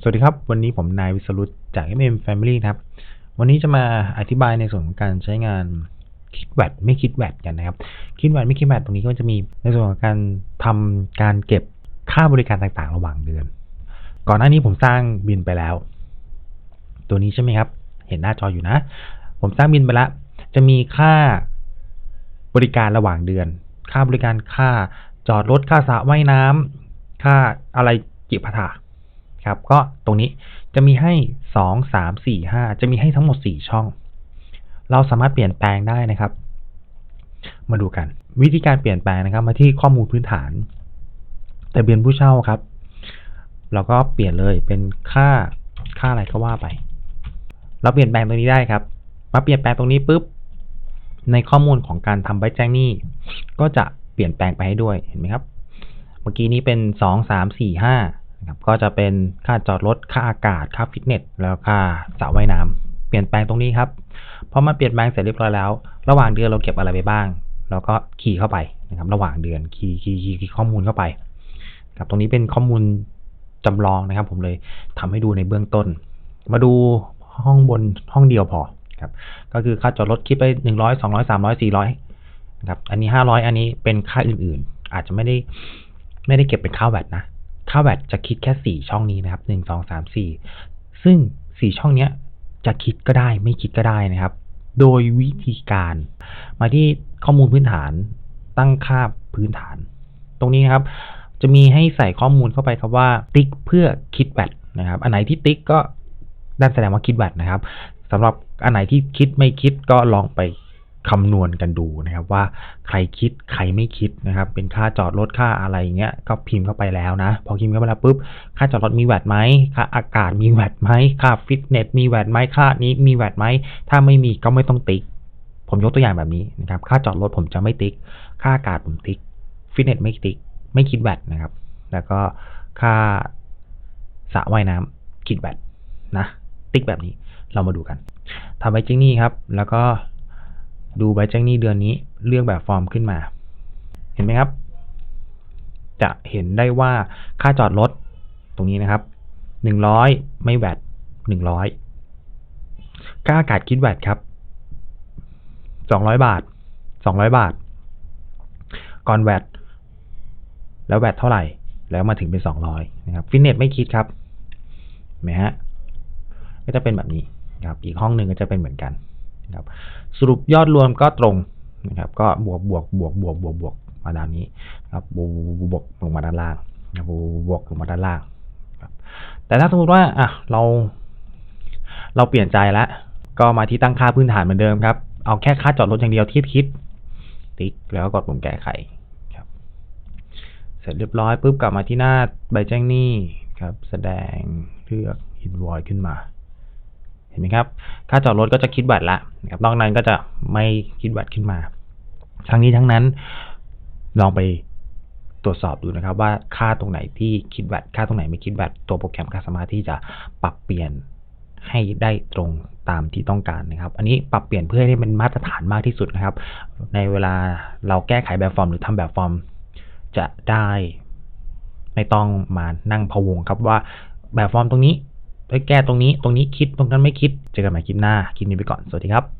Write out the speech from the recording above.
สวัสดีครับ วันนี้ผมนายวิสรุตจาก MM Family นะครับ วันนี้จะมาอธิบายในส่วนของการใช้งานคิดแวดไม่คิดแวดกันนะครับ คิดแวดไม่คิดแวดตรงนี้ก็จะมีในส่วนของการทำการเก็บค่าบริการต่างๆ ระหว่างเดือน ก่อนหน้านี้ผมสร้างบินไปแล้ว ตัวนี้ใช่ไหมครับ เห็นหน้าจออยู่นะ ผมสร้างบินไปแล้ว จะมีค่าบริการระหว่างเดือน ค่าบริการค่าจอดรถค่าสระว่ายน้ำค่าอะไรจิปาถา ครับก็ตรงนี้จะมีให้ 2 3 4 5 จะมีให้ทั้งหมด 4 ช่อง เราสามารถเปลี่ยนแปลงได้นะครับ มาดูกัน วิธีการเปลี่ยนแปลงนะครับ มาที่ข้อมูลพื้นฐานทะเบียนผู้เช่าครับเราก็เปลี่ยนเลยเป็นค่าค่าอะไรก็ว่าไป เราเปลี่ยนแปลงตรงนี้ได้ครับ มาเปลี่ยนแปลงตรงนี้ปุ๊บ ในข้อมูลของการทำใบแจ้งหนี้ ก็จะเปลี่ยนแปลงไปให้ด้วยเห็นไหมครับ เมื่อกี้นี้เป็นสองสามสี่ห้า ก็จะเป็นค่าจอดรถค่าอากาศค่าฟิตเนสแล้วค่าสระว่ายน้ำเปลี่ยนแปลงตรงนี้ครับพอมาเปลี่ยนแปลงเสร็จเรียบร้อยแล้ว ระหว่างเดือนเราเก็บอะไรไปบ้างเราก็คีย์เข้าไปนะครับ ระหว่างเดือนคีย์คีย์คีย์คีย์ข้อมูลเข้าไปครับตรงนี้เป็นข้อมูลจำลองนะครับ ผมเลยทำให้ดูในเบื้องต้น มาดูห้องบนห้องเดียวพอครับก็คือค่าจอดรถคิดไปหนึ่งร้อยสองร้อยสามร้อยสี่ร้อยนะครับอันนี้ห้าร้อยอันนี้เป็นค่าอื่นๆ อาจจะไม่ได้ไม่ได้เก็บเป็นค่าแวดนะ ค่าแวดจะคิดแค่สี่ช่องนี้นะครับหนึ่งสองสามสี่ซึ่งสี่ช่องเนี้ยจะคิดก็ได้ไม่คิดก็ได้นะครับ โดยวิธีการ มาที่ข้อมูลพื้นฐานตั้งค่าพื้นฐาน ตรงนี้นะครับ จะมีให้ใส่ข้อมูลเข้าไปครับว่า ติ๊กเพื่อคิดแวดนะครับ อันไหนที่ติ๊กก็นั่นแสดงว่าคิดแวดนะครับสำหรับอันไหนที่คิดไม่คิดก็ลองไป คำนวณกันดูนะครับว่าใครคิดใครไม่คิดนะครับ เป็นค่าจอดรถค่าอะไรเงี้ยก็พิมพ์เข้าไปแล้วนะ พอพิมพ์เข้าไปแล้วปุ๊บค่าจอดรถมีแวดไหมค่าอากาศมีแวดไหมค่าฟิตเนสมีแวดไหมค่านี้มีแวดไหมถ้าไม่มีก็ไม่ต้องติ๊ก ผมยกตัวอย่างแบบนี้นะครับค่าจอดรถผมจะไม่ติ๊ก ค่าอากาศผมติ๊กฟิตเนสไม่ติ๊กไม่คิดแวดนะครับ แล้วก็ค่าสระว่ายน้ำคิดแวดนะ ติ๊กแบบนี้เรามาดูกันทำใบแจ้งนี้ครับ แล้วก็ ดูใบแจ้งหนี้เดือนนี้เลือกแบบฟอร์มขึ้นมา เห็นไหมครับ จะเห็นได้ว่าค่าจอดรถตรงนี้นะครับหนึ่งร้อยไม่แวดหนึ่งร้อยค่าอากาศคิดแวดครับสองร้อยบาทสองร้อยบาท ก่อนแวดแล้วแวดเท่าไหร่ แล้วมาถึงเป็นสองร้อยนะครับ ฟิตเนสไม่คิดครับเห็นไหมฮะ ก็จะเป็นแบบนี้นะครับ อีกห้องหนึ่งก็จะเป็นเหมือนกัน นะครับสรุปยอดรวมก็ตรงนะครับก็บวกบวกบวกบวกบวกบวกมาด้านนี้ครับบวกบวกลงมาด้านล่างนะบวกบวกลงมาด้านล่างครับแต่ถ้าสมมติว่าอะเราเราเปลี่ยนใจแล้วก็มาที่ตั้งค่าพื้นฐานเหมือนเดิมครับ เอาแค่ค่าจอดรถอย่างเดียวที่คิด ติ๊กแล้วก็กดปุ่มแก้ไขครับ เสร็จเรียบร้อยปุ๊บกลับมาที่หน้าใบแจ้งหนี้ครับ แสดงเลือก invoice ขึ้นมา เห็นไหมครับ ค่าจอดรถก็จะคิดบัตรละนะครับนอกนั้นก็จะไม่คิดบัตรขึ้นมา ทั้งนี้ทั้งนั้นลองไปตรวจสอบดูนะครับ ว่าค่าตรงไหนที่คิดแวดค่าตรงไหนไม่คิดแวดตัวโปรแกรมก็สามารถที่จะปรับเปลี่ยนให้ได้ตรงตามที่ต้องการนะครับ อันนี้ปรับเปลี่ยนเพื่อให้มันมาตรฐานมากที่สุดนะครับ ในเวลาเราแก้ไขแบบฟอร์ม หรือทำแบบฟอร์มจะได้ ไม่ต้องมานั่งพะวงครับว่าแบบฟอร์มตรงนี้ ไปแก้ตรงนี้ตรงนี้คิดตรงนั้นไม่คิดเจอกันใหม่คลิปหน้าคลิปนี้ไปก่อนสวัสดีครับ